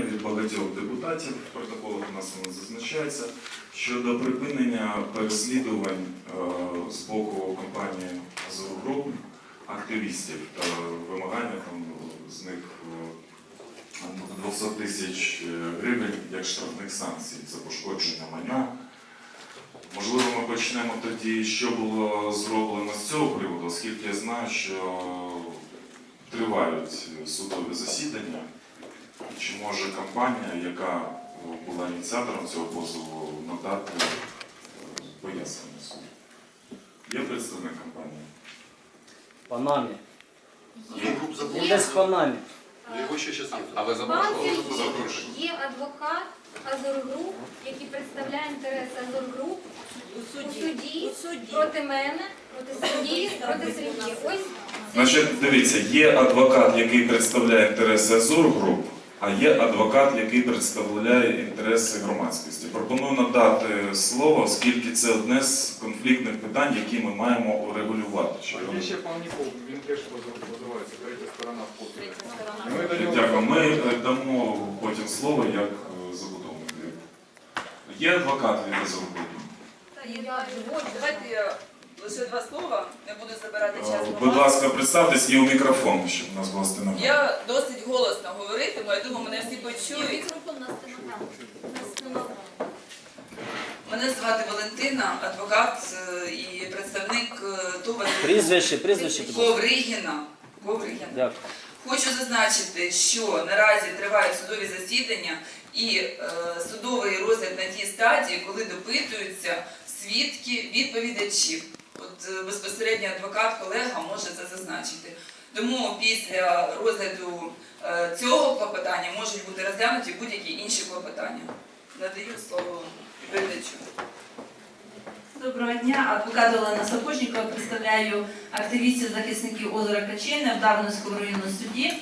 клопотання від багатьох депутатів, в протоколах у нас зазначається, щодо припинення переслідувань е, з боку компанії Азуру Груп активістів та вимагання там, з них е, 200 тисяч гривень як штрафних санкцій за пошкодження майна. Можливо, ми почнемо тоді, що було зроблено з цього приводу, оскільки я знаю, що тривають судові засідання. Чи може компанія, яка була ініціатором цього позову, надати е, пояснення суду? Є представник компанії? Панамі. Є груп Він запрошення. десь в Панамі. Його ще зараз нет. А ви запрошували? Запрошую. Є адвокат Азоргруп, який представляє інтереси Азоргруп У у суді. суді У суді. проти мене, проти Сергія, проти Сергія. Ось Значить, дивіться, є адвокат, який представляє інтереси Азур Груп, а є адвокат, який представляє інтереси громадськості. Пропоную надати слово, оскільки це одне з конфліктних питань, які ми маємо урегулювати. А є ще Павніков, він теж поз- позивається, третя сторона в Дякую. Ми е, дамо потім слово як е, забудовник. Є адвокат від? Та. Давайте я лише два слова, не буду забирати час. Е, громади. Будь ласка, представтесь і у мікрофон, щоб у нас була стенограма. Я досить голосно говоритиму, я думаю, мене всі почують. мікрофон на стенограму. Мене звати Валентина, адвокат е, і представник е, ТОВ Прізвище, прізвище. Ковригіна. Ковригіна. Дякую. Хочу зазначити, що наразі тривають судові засідання і е, судовий розгляд на тій стадії, коли допитуються свідки відповідачів. От е, безпосередньо адвокат, колега може це зазначити. Тому після розгляду е, цього клопотання можуть бути розглянуті будь-які інші клопотання. Надаю слово відповідачу. Доброго дня, адвокат Олена Сапожнікова, представляю активістів захисників озера Качине в Дарницькому районному суді.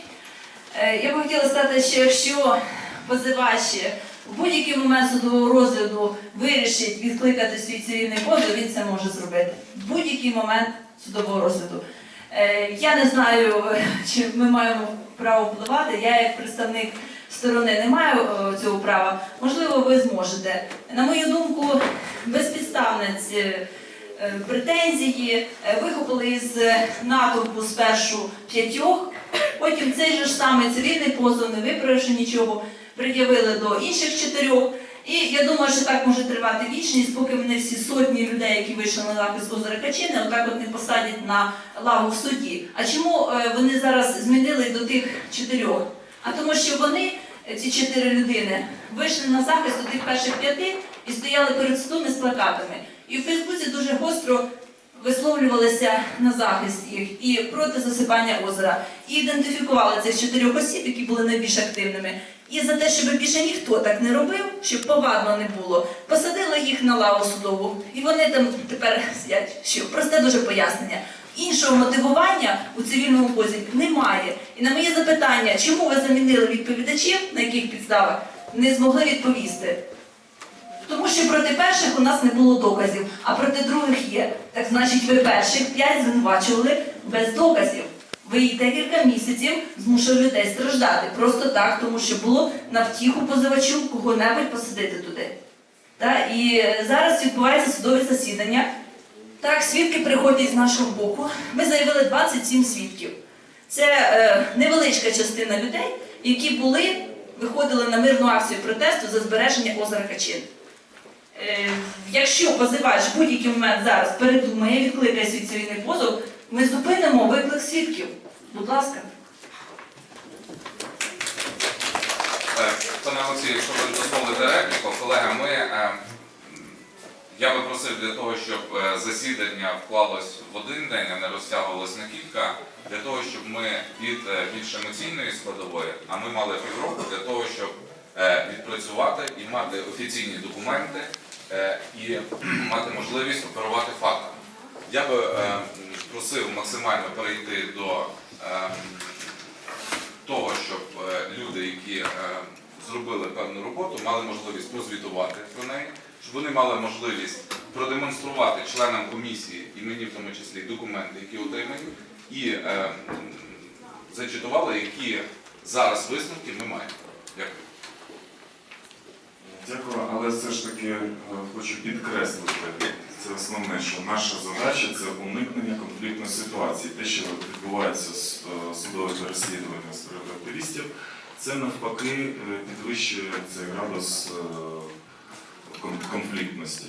Е, Я би хотіла сказати, що якщо позивач в будь-який момент судового розгляду вирішить відкликати свій цивільний позов, він це може зробити. В будь-який момент судового розгляду. Е, Я не знаю, чи ми маємо право впливати. Я як представник сторони не маю е, цього права. Можливо, ви зможете. На мою думку, безпідставне претензії е, вихопили із натовпу спершу п'ятьох, потім цей же ж самий цивільний позов, не виправивши нічого, пред'явили до інших чотирьох. І я думаю, що так може тривати вічність, поки вони всі сотні людей, які вийшли на захист Качини, отак от не посадять на лаву в суді. А чому е, вони зараз змінили до тих чотирьох? А тому, що вони, е, ці чотири людини, вийшли на захист у тих перших п'яти і стояли перед судом із плакатами. І в Фейсбуці дуже гостро висловлювалися на захист їх і проти засипання озера. І ідентифікували цих чотирьох осіб, які були найбільш активними. І за те, щоб більше ніхто так не робив, щоб повадно не було, посадили їх на лаву судову. І вони там тепер сидять. Що просте дуже пояснення. Іншого мотивування у цивільному позові немає. І на моє запитання, чому ви замінили відповідачів, на яких підставах, не змогли відповісти. Тому що проти перших у нас не було доказів, а проти других є. Так значить, ви перших п'ять звинувачували без доказів. Ви їх декілька місяців змушували людей страждати просто так, тому що було на втіху позивачу кого-небудь посадити туди. Та? І зараз відбувається судове засідання. Так, свідки приходять з нашого боку. Ми заявили 27 свідків. Це е, невеличка частина людей, які були, виходили на мирну акцію протесту за збереження озера Качин. Е, якщо позивач в будь-який момент зараз передумає, відкликає свій цивільний позов, ми зупинимо виклик свідків. Будь ласка. Е, Пане Олексію, якщо ви дозволите репліку, колега, ми, е, я би просив для того, щоб засідання вклалось в один день, а не розтягувалось на кілька, для того, щоб ми від більш емоційної складової, а ми мали півроку для того, щоб відпрацювати і мати офіційні документи і мати можливість оперувати фактами. Я би е, просив максимально перейти до е, того, щоб е, люди, які е, зробили певну роботу, мали можливість прозвітувати про неї, щоб вони мали можливість продемонструвати членам комісії і мені в тому числі документи, які отримані, і е, зачитували, які зараз висновки ми маємо. Дякую. Дякую, але все ж таки е, хочу підкреслити, це основне, що наша задача це уникнення конфліктної ситуації. Те, що відбувається з судовим судове переслідування з приводу активістів, це навпаки е, підвищує цей градус е, конфліктності.